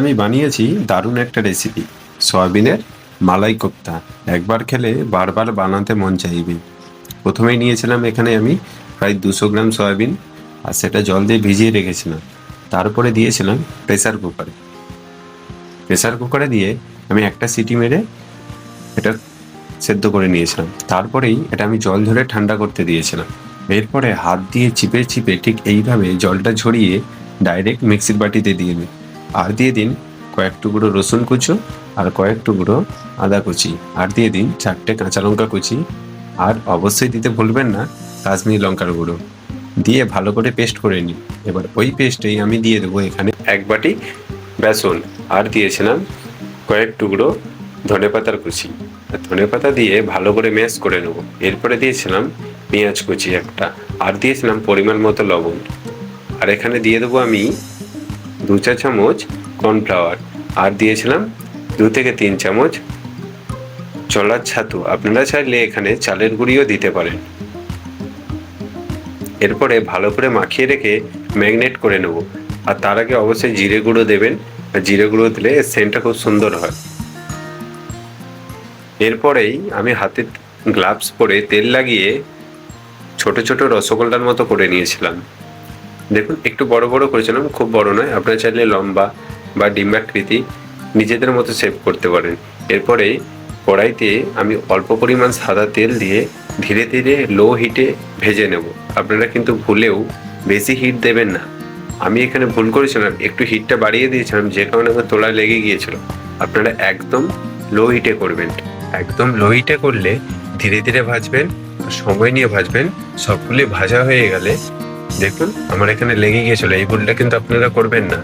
আমি বানিয়েছি দারুণ একটা রেসিপি সয়াবিনের মালাই কোপ্তা। একবার খেলে বারবার বানাতে মন চাইবে। প্রথমেই নিয়েছিলাম এখানে আমি প্রায় দুশো গ্রাম সয়াবিন, আর সেটা জল দিয়ে ভিজিয়ে রেখেছিলাম। তারপরে দিয়েছিলাম প্রেসার কুকারে প্রেসার কুকারে দিয়ে আমি একটা সিটি মেরে এটা সেদ্ধ করে নিয়েছিলাম। তারপরেই এটা আমি জল ধরে ঠান্ডা করতে দিয়েছিলাম। এরপরে হাত দিয়ে চিপে চিপে ঠিক এইভাবে জলটা ঝরিয়ে ডাইরেক্ট মিক্সির বাটিতে দিয়ে দিন আর দিয়ে দিন কয়েক টুকরো রসুন কুচো আর কয়েক টুকরো আদা কুচি। আর দিয়ে দিন চারটে কাঁচা লঙ্কা কুচি। আর অবশ্যই দিতে ভুলবেন না কাশ্মীরি লঙ্কার গুঁড়ো। দিয়ে ভালো করে পেস্ট করে নিন। এবার ওই পেস্টেই আমি দিয়ে দেবো এখানে এক বাটি বেসন। আর দিয়েছিলাম কয়েক টুকরো ধনেপাতার কুচি। আর ধনেপাতা দিয়ে ভালো করে ম্যাশ করে নেব। এরপরে দিয়েছিলাম পেঁয়াজ কুচি একটা। আর দিয়েছিলাম পরিমাণ মতো লবণ। আর এখানে দিয়ে দেবো আমি দু চা চামচ কর্নফ্লাওয়ার আর দিয়েছিলাম দু থেকে তিন চামচ চলার ছাতু। আপনারা চাইলে এখানে চালের গুঁড়িও দিতে পারেন। এরপরে ভালো করে মাখিয়ে রেখে ম্যাগনেট করে নেব। আর তার আগে অবশ্যই জিরে গুঁড়ো দেবেন। আর জিরে গুঁড়ো দিলে সেন্টটা খুব সুন্দর হয়। এরপরেই আমি হাতে গ্লাভস পরে তেল লাগিয়ে ছোট ছোট রসগোল্লার মতো করে নিয়েছিলাম। দেখুন, একটু বড় বড় করেছিলাম, খুব বড় নয়। আপনারা চাইলে লম্বা বা ডিম্বাকৃতি নিজেদের মতো সেভ করতে পারেন। এরপরে কড়াইতে আমি অল্প পরিমাণ সাদা তেল দিয়ে ধীরে ধীরে লো হিটে ভেজে নেব। আপনারা কিন্তু ভুলেও বেশি হিট দেবেন না। আমি এখানে ভুল করেছিলাম, একটু হিটটা বাড়িয়ে দিয়েছিলাম, যে কারণে আমার তোলা লেগে গিয়েছিল। আপনারা একদম লো হিটে করবেন। একদম লো হিটে করলে ধীরে ধীরে ভাজবেন সময় নিয়ে ভাজবেন। সবগুলি ভাজা হয়ে গেলে দেখুন, আমার এখানে লেগে গিয়েছিল, এই ভুলটা কিন্তু আপনারা করবেন না।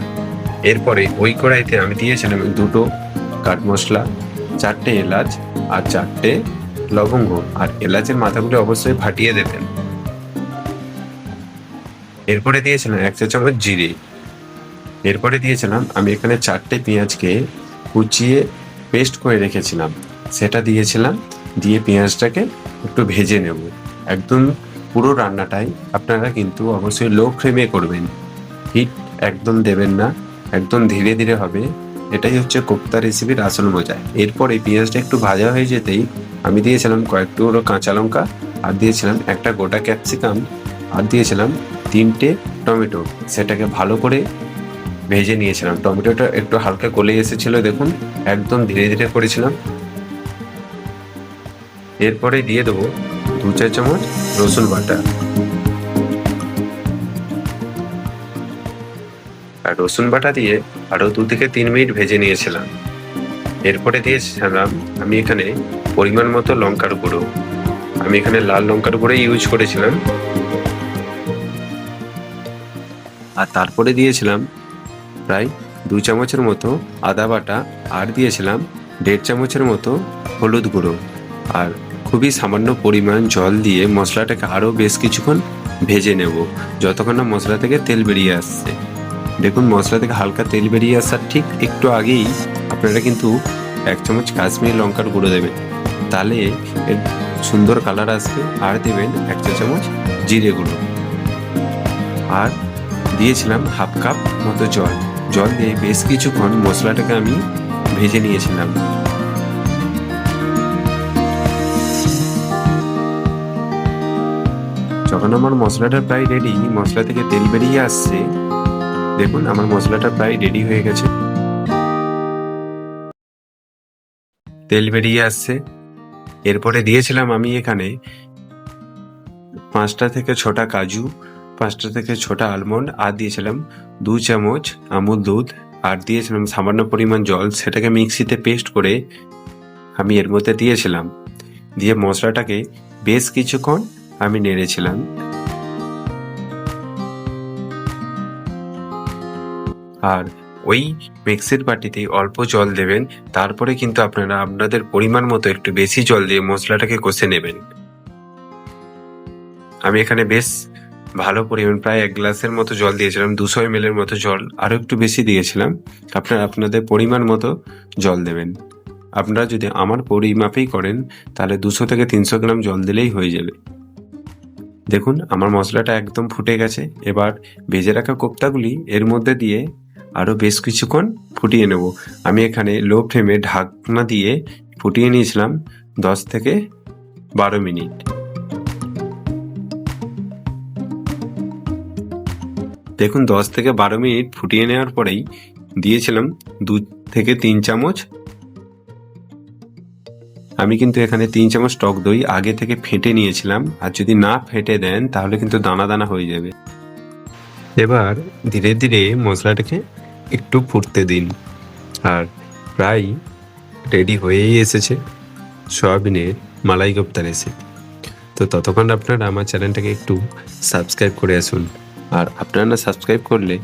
এরপরে ওই কড়াইতে আমি দিয়েছিলাম দুটো কাঠ মশলা, চারটে এলাচ আর চারটে লবঙ্গ। আর এলাচের মাথাগুলি অবশ্যই ফাটিয়ে দেবেন। এরপরে দিয়েছিলাম এক চা চামচ জিরে। এরপরে দিয়েছিলাম, আমি এখানে চারটে পেঁয়াজকে কুচিয়ে পেস্ট করে রেখেছিলাম। সেটা দিয়েছিলাম, দিয়ে পেঁয়াজটাকে একটু ভেজে নেব। একদম পুরো রান্নাটাই আপনারা কিন্তু অবশ্যই লো ফ্লেমে করবেন। হিট একদম দেবেন না, একদম ধীরে ধীরে হবে। এটাই হচ্ছে কোপ্তা রেসিপির আসল মজা। এরপর পেঁয়াজটা একটু ভাজা হয়ে যেতেই আমি দিয়েছিলাম কয়েক টুকরো কাঁচা লঙ্কা আর দিয়েছিলাম একটা গোটা ক্যাপসিকাম আর দিয়েছিলাম তিনটে টমেটো। সেটাকে ভালো করে ভেজে নিয়েছিলাম। টমেটোটা একটু হালকা গলে এসেছিল, দেখুন, একদম ধীরে ধীরে করেছিলাম। এরপরে দিয়ে দেবো দু চা চামচ রসুন বাটা। আর রসুন বাটা দিয়ে আরও দু থেকে তিন মিনিট ভেজে নিয়েছিলাম। এরপরে দিয়েছিলাম আমি এখানে পরিমাণ মতো লঙ্কার গুঁড়ো। আমি এখানে লাল লঙ্কার গুঁড়ো ইউজ করেছিলাম। আর তারপরে দিয়েছিলাম প্রায় দু চামচের মতো আদা বাটা। আর দিয়েছিলাম দেড় চামচের মতো হলুদ গুঁড়ো। আর খুবই সামান্য পরিমাণ জল দিয়ে মশলাটাকে আরও বেশ কিছুক্ষণ ভেজে নেব, যতক্ষণ না মশলা থেকে তেল বেরিয়ে আসছে। দেখুন, মশলা থেকে হালকা তেল বেরিয়ে আসার ঠিক একটু আগেই আপনারা কিন্তু এক চামচ কাশ্মীরি লঙ্কার গুঁড়ো দেবেন। তাহলে এর সুন্দর কালার আসবে, আর দেবেন এক চা চামচ জিরে গুঁড়ো। আর দিয়েছিলাম হাফ কাপ মতো জল। জল দিয়ে বেশ কিছুক্ষণ মশলাটাকে আমি ভেজে নিয়েছিলাম। যখন আমার মশলাটা প্রায় রেডি মশলা থেকে তেল বেরিয়ে আসছে, দেখুন আমার মশলাটা প্রায় রেডি হয়ে গেছে। তেল বেরিয়ে আসছে। এরপরে দিয়েছিলাম আমি এখানে পাঁচটা থেকে ছটা কাজু, পাঁচটা থেকে ছটা আলমন্ড আর দিয়েছিলাম দু চামচ আমুল দুধ, আর দিয়েছিলাম সামান্য পরিমাণ জল, সেটাকে মিক্সিতে পেস্ট করে আমি এর মধ্যে দিয়েছিলাম। দিয়ে মশলাটাকে বেশ কিছুক্ষণ আমি নেড়েছিলাম। আর ওই মিক্সির বাটিতে অল্প জল দেবেন, তারপরে কিন্তু আপনারা আপনাদের পরিমাণ মতো একটু বেশি জল দিয়ে মশলাটাকে কষে নেবেন। আমি এখানে বেশ ভালো পরিমাণ প্রায় এক গ্লাসের মতো জল দিয়েছিলাম, দুশো এম এর মতো জল আরও একটু বেশি দিয়েছিলাম। আপনারা আপনাদের পরিমাণ মতো জল দেবেন। আপনারা যদি আমার পরিমাপেই করেন, তাহলে দুশো থেকে তিনশো গ্রাম জল দিলেই হয়ে যাবে। দেখুন, আমার মশলাটা একদম ফুটে গেছে। এবার ভেজে রাখা কোপ্তাগুলি এর মধ্যে দিয়ে আরও বেশ কিছুক্ষণ ফুটিয়ে নেব। আমি এখানে লো ফ্লেমে ঢাকনা দিয়ে ফুটিয়ে নিয়েছিলাম দশ থেকে বারো মিনিট। দেখুন, দশ থেকে বারো মিনিট ফুটিয়ে নেওয়ার পরেই দিয়েছিলাম দু থেকে তিন চামচ আমি কিন্তু এখানে তিন চামচ টক দই আগে থেকে ফেটে নিয়েছিলাম, আর যদি না ফেটে দেন তাহলে কিন্তু দানা দানা হয়ে যাবে। এবার ধীরে ধীরে মশলাটাকে একটু ফুটতে দিন, আর প্রায় রেডি হয়েই এসেছে সয়াবিনের মালাই কোপ্তা রেসিপি তো ততক্ষণ আপনারা আমার চ্যানেলটাকে একটু সাবস্ক্রাইব করে আসুন, আর আপনারা সাবস্ক্রাইব করলে,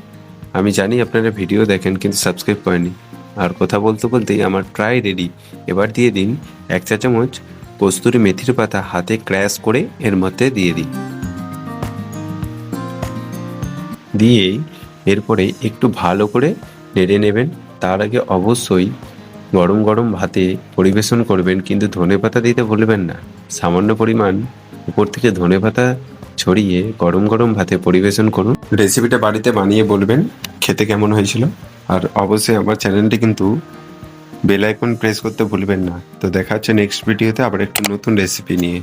আমি জানি আপনারা ভিডিও দেখেন কিন্তু সাবস্ক্রাইব করেনি আর কথা বলতে বলতেই আমার প্রায় রেডি এবার দিয়ে দিন এক চা চামচ কস্তুরি মেথির পাতা হাতে ক্র্যাশ করে এর মধ্যে দিয়ে দিই। দিয়ে এরপরে একটু ভালো করে নেড়ে নেবেন। তার আগে অবশ্যই গরম গরম ভাতে পরিবেশন করবেন, কিন্তু ধনে পাতা দিতে ভুলবেন না। সামান্য পরিমাণ উপর থেকে ধনে পাতা ছড়িয়ে গরম গরম ভাতে পরিবেশন করুন। রেসিপিটা বাড়িতে বানিয়ে বলবেন, খেতে কেমন হয়েছিল? আর অবশ্যই আমার চ্যানেলটি কিন্তু বেল আইকন প্রেস করতে ভুলবেন না। তো দেখা হচ্ছে নেক্সট ভিডিওতে আবার একটি নতুন রেসিপি নিয়ে।